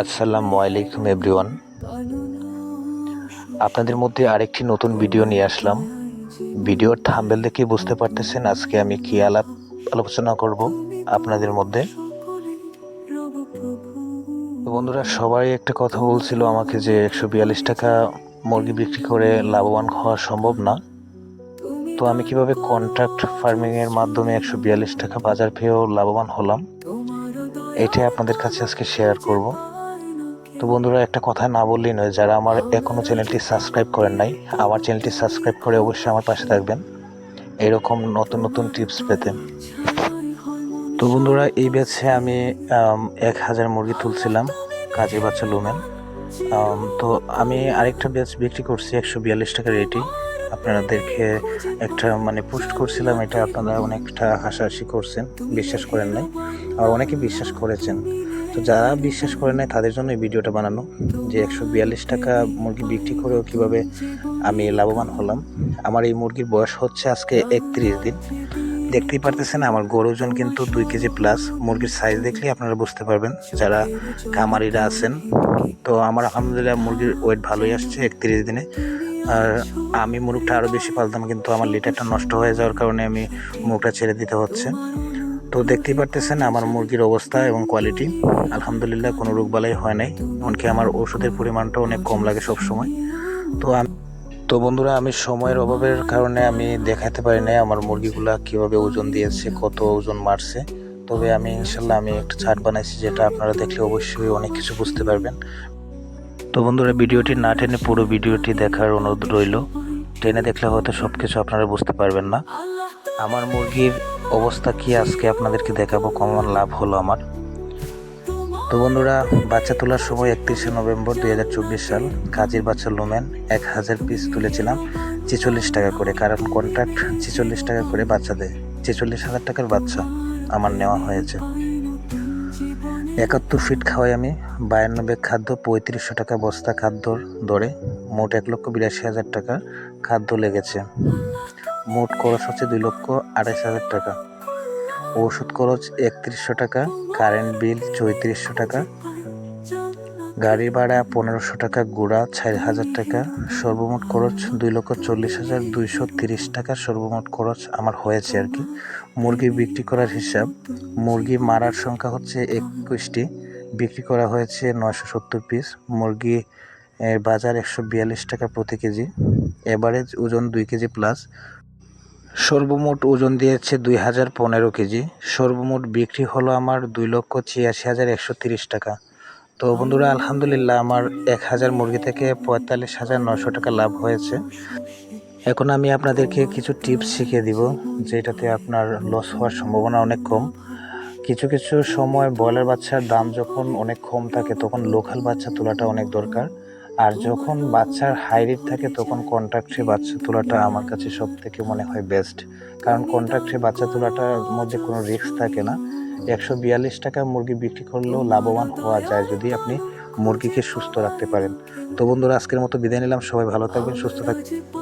আসসালামু আলাইকুম, এভরিওয়ান। আপনাদের মধ্যে আরেকটি নতুন ভিডিও নিয়ে আসলাম। ভিডিওর থাম্বেল দেখে বুঝতে পারতেছেন আজকে আমি কি আলাপ আলোচনা করব আপনাদের মধ্যে। বন্ধুরা, সবাই একটা কথা বলছিল আমাকে যে একশো বিয়াল্লিশ টাকা মুরগি বিক্রি করে লাভবান হওয়া সম্ভব না। তো আমি কীভাবে কন্ট্রাক্ট ফার্মিংয়ের মাধ্যমে একশো বিয়াল্লিশ টাকা বাজার পেয়েও লাভবান হলাম? এটাই আপনাদের কাছে আজকে শেয়ার করব। তো বন্ধুরা, একটা কথা না বললেই নয়, যারা আমার এখনও চ্যানেলটি সাবস্ক্রাইব করেন নাই, আমার চ্যানেলটি সাবস্ক্রাইব করে অবশ্যই আমার পাশে থাকবেন। এরকম নতুন নতুন টিপস পেতে। তো বন্ধুরা, এই ব্যাচে আমি এক হাজার মুরগি তুলছিলাম কাজের বাচ্চা লুমেন তো আমি আরেকটা ব্যাচ বিক্রি করছি, একশো বিয়াল্লিশ টাকা রেটই আপনাদেরকে একটা মানে পোস্ট করছিলাম, এটা আপনারা অনেকটা হাসাহাসি করছেন, বিশ্বাস করেন নাই। আর অনেকে বিশ্বাস করেছেন। তো যারা বিশ্বাস করে নাই, তাদের জন্য এই ভিডিওটা বানানো যে একশো বিয়াল্লিশ টাকা মুরগি বিক্রি করেও কীভাবে আমি লাভবান হলাম। আমার এই মুরগির বয়স হচ্ছে আজকে একত্রিশ দিন। দেখতেই পারতেছেন, আমার গরু ওজন কিন্তু দুই কেজি প্লাস মুরগির সাইজ দেখলেই আপনারা বুঝতে পারবেন, যারা কামারিরা আছেন। তো আমার আলহামদুলিল্লাহ মুরগির ওয়েট ভালোই আসছে একত্রিশ দিনে। আর আমি মুরগটা আরও বেশি পালতাম, কিন্তু আমার লিটারটা নষ্ট হয়ে যাওয়ার কারণে আমি মুরগটা ছেড়ে দিতে হচ্ছে। তো দেখতেই পারতেছেন আমার মুরগির অবস্থা এবং কোয়ালিটি আলহামদুলিল্লাহ কোনো রোগবালাই হয় নাই, এমনকি আমার ওষুধের পরিমাণটা অনেক কম লাগে সব সময় তো আমি তো বন্ধুরা, আমি সময়ের অভাবের কারণে আমি দেখাতে পারি নাই আমার মুরগিগুলা কীভাবে ওজন দিয়েছে, কত ওজন মারছে। তবে আমি ইনশাল্লাহ আমি একটা চার্ট বানাইছি যেটা আপনারা দেখলে অবশ্যই অনেক কিছু বুঝতে পারবেন। তো বন্ধুরা, ভিডিওটি না টেনে পুরো ভিডিওটি দেখার অনুরোধ রইল। টেনে দেখলে হয়তো সব কিছু আপনারা বুঝতে পারবেন না। আমার মুরগির অবস্থা কি আজকে আপনাদেরকে দেখাবো? কেমন লাভ হলো আমার। তো বন্ধুরা, বাচ্চা তোলার সময় একত্রিশে নভেম্বর দুই হাজার চব্বিশ সাল কাজের বাচ্চা লুমেন এক হাজার পিস তুলেছিলাম ছেচল্লিশ টাকা করে। কারণ কন্ট্রাক্ট ছেচল্লিশ টাকা করে বাচ্চা দেয়। ছেচল্লিশ হাজার টাকার বাচ্চা আমার নেওয়া হয়েছে। একাত্তর ফিট খাওয়াই আমি, বায়ান্ন খাদ্য, পঁয়ত্রিশশো টাকা বস্তা খাদ্যর দরে, মোট এক লক্ষ বিরাশি হাজার টাকা খাদ্য লেগেছে। মোট খরচ হচ্ছে দুই লক্ষ আড়াইশ হাজার টাকা। ওষুধ খরচ একত্রিশশো টাকা কারেন্ট বিল চৌত্রিশশো টাকা গাড়ি ভাড়া পনেরোশো টাকা গুড়া চার হাজার টাকা, সর্বমোট খরচ দুই লক্ষ চল্লিশ হাজার দুইশো তিরিশ টাকা সর্বমোট খরচ আমার হয়েছে আর কি। মুরগি বিক্রি করার হিসাব, মুরগি মারার সংখ্যা হচ্ছে একুশটি, বিক্রি করা হয়েছে নয়শো সত্তর পিস মুরগি বাজার একশো বিয়াল্লিশ টাকা প্রতি কেজি এভারেজ ওজন দুই কেজি প্লাস সর্বমোট ওজন দিয়েছে দুই হাজার পনেরো কেজি। সর্বমোট বিক্রি হলো আমার দুই লক্ষ ছিয়াশি হাজার একশো তিরিশ টাকা। তো বন্ধুরা, আলহামদুলিল্লাহ আমার এক হাজার মুরগি থেকে পঁয়তাল্লিশ হাজার নশো টাকা লাভ হয়েছে। এখন আমি আপনাদেরকে কিছু টিপস শিখিয়ে দিব, যেটাতে আপনার লস হওয়ার সম্ভাবনা অনেক কম। কিছু কিছু সময় ব্রয়লার বাচ্চার দাম যখন অনেক কম থাকে, তখন লোকাল বাচ্চা তোলাটা অনেক দরকার। আর যখন বাচ্চার হাই রেট থাকে, তখন কন্ট্রাক্টে বাচ্চা তোলাটা আমার কাছে সব থেকে মনে হয় বেস্ট কারণ কন্ট্রাক্টে বাচ্চা তোলাটার মধ্যে কোনো রিস্ক থাকে না। একশো বিয়াল্লিশ টাকা মুরগি বিক্রি করলেও লাভবান হওয়া যায় যদি আপনি মুরগিকে সুস্থ রাখতে পারেন। তো বন্ধুরা, আজকের মতো বিদায় নিলাম। সবাই ভালো থাকবেন, সুস্থ থাকবেন।